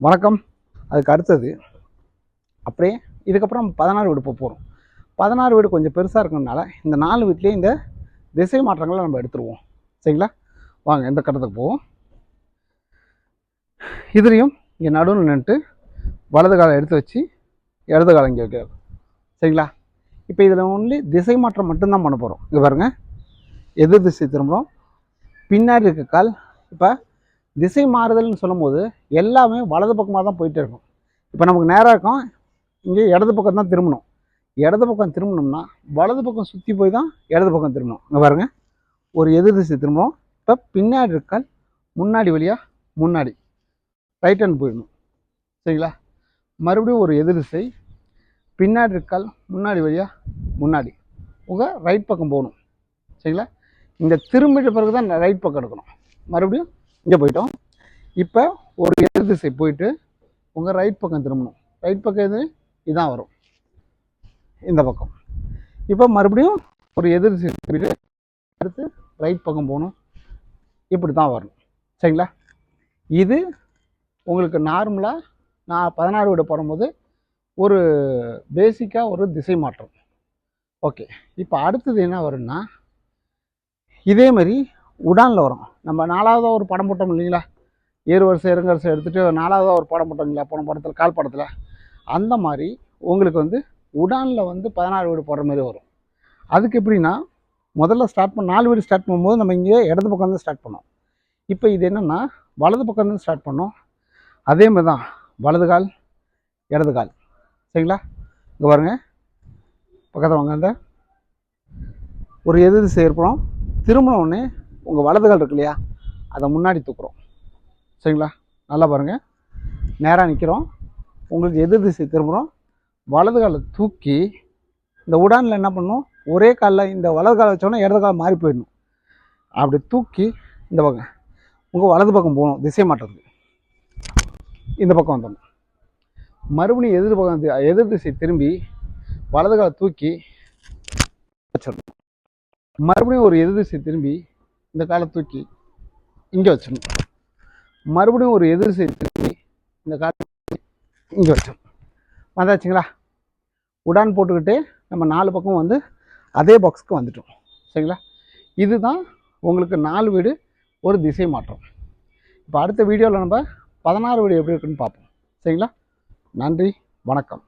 வணக்கம். அதுக்கு அடுத்தது அப்படியே இதுக்கப்புறம் பதினாறு வீடு போக போகிறோம் பதினாறு வீடு கொஞ்சம் பெருசாக இருக்கிறதுனால இந்த நாலு வீட்லேயே இந்த திசை மாற்றங்களை நம்ம எடுத்துருவோம். சரிங்களா? வாங்க இந்த கட்டத்துக்கு போவோம். இதுலேயும் இங்கே நடுவில் நின்றுட்டு வலது காலம் எடுத்து வச்சு இடது காலம் இங்கே வைக்கிறது. சரிங்களா? இப்போ இதில் ஒன்லி திசை மாற்றம் மட்டும்தான் பண்ண போகிறோம் இங்கே பாருங்கள் எதிர் திசை திரும்புகிறோம் பின்னாடி இருக்க கால் இப்போ திசை மாறுதல்னு சொல்லும்போது எல்லாமே வலது பக்கமாக தான் போயிட்டே இருக்கும். இப்போ நமக்கு நேராக இருக்கும். இங்கே இடது பக்கம் தான் திரும்பணும். இடது பக்கம் திரும்பணும்னா வலது பக்கம் சுற்றி போய் தான் இடது பக்கம் திரும்பணும். இங்கே பாருங்க. ஒரு எதிர் திசை திரும்பணும். இப்போ பின்னாடி இருக்கால் முன்னாடி வழியாக முன்னாடி. ரைட் ஹேண்ட் போயிடணும். சரிங்களா? மறுபடியும் ஒரு எதிர் திசை. பின்னாடி இருக்கால் முன்னாடி வழியாக முன்னாடி. உங்கள் ரைட் பக்கம் போகணும். சரிங்களா? இந்த திரும்பிட்ட பிறகு தான் ரைட் பக்கம் எடுக்கணும். மறுபடியும் இங்கே போயிட்டோம். இப்போ ஒரு எதிர் திசை போயிட்டு உங்கள் ரைட் பக்கம் திரும்பணும். ரைட் பக்கம் எது? இதான் வரும். இந்த பக்கம். இப்போ மறுபடியும் ஒரு எதிர் திசை போயிட்டு அடுத்து ரைட் பக்கம் போகணும். இப்படி தான் வரணும். சரிங்களா? இது உங்களுக்கு நார்மலாக நான் பதினாறு வீடு போகும்போது ஒரு பேசிக்காக ஒரு திசை மாற்றம். ஓகே இப்போ அடுத்தது என்ன வரும்னா இதே மாதிரி உடானில் வரும். நம்ம நாலாவதாக ஒரு படம் போட்டோம் இல்லைங்களா? ஏறு வரிசை இறங்க வரிசை எடுத்துகிட்டு நாலாவதாக ஒரு படம் போட்டோம் போன படத்தில் கால் படத்தில். அந்த மாதிரி உங்களுக்கு வந்து உடானில் வந்து பதினாறு வீடு போடுற மாதிரி வரும். அதுக்கு எப்படின்னா முதல்ல ஸ்டார்ட் பண்ண நாலு வீடு ஸ்டார்ட் பண்ணும்போது நம்ம இங்கே இடது பக்கம் வந்து ஸ்டார்ட் பண்ணோம். இப்போ இது என்னென்னா வலது பக்கம் தான் ஸ்டார்ட் பண்ணோம். அதே மாதிரி தான் வலது கால் இடது கால். சரிங்களா? இங்கே பாருங்கள் பக்கத்தில் வாங்க அந்த. ஒரு எதிர்த்து திசை ஏற்படும் திரும்பின உடனே உங்கள் வலது கால் இருக்கு இல்லையா அதை முன்னாடி தூக்குறோம். சரிங்களா? நல்லா பாருங்கள் நேராக நிற்கிறோம் உங்களுக்கு எதிர் திசை திரும்புகிறோம் வலது காலை தூக்கி இந்த உடானில் என்ன பண்ணணும்? ஒரே காலில் இந்த வலது காலை வச்சோன்னா இடது காலம் மாறி போயிடணும். அப்படி தூக்கி இந்த பக்கம் உங்கள் வலது பக்கம் போகணும். திசை மாற்றத்துக்கு. இந்த பக்கம் வந்துடணும். மறுபடியும் எதிர் பக்கம் எதிர் திசை திரும்பி வலது காலை தூக்கி வச்சிடணும். மறுபடியும் ஒரு எதிர் திசை திரும்பி இந்த காலை தூக்கி இங்கே வச்சிடணும். மறுபடியும் ஒரு எதிர் செய்தி இந்த காலத்தில் இங்கே வச்சோம். வந்தாச்சுங்களா? உடான் போட்டுக்கிட்டு நம்ம நாலு பக்கம் வந்து அதே பாக்ஸ்க்கு வந்துட்டோம். சரிங்களா? இதுதான் உங்களுக்கு நாலு வீடு ஒரு திசை மாற்றம். இப்போ அடுத்த வீடியோவில் நம்ம பதினாறு வீடு எப்படி இருக்குன்னு பார்ப்போம். சரிங்களா? நன்றி வணக்கம்.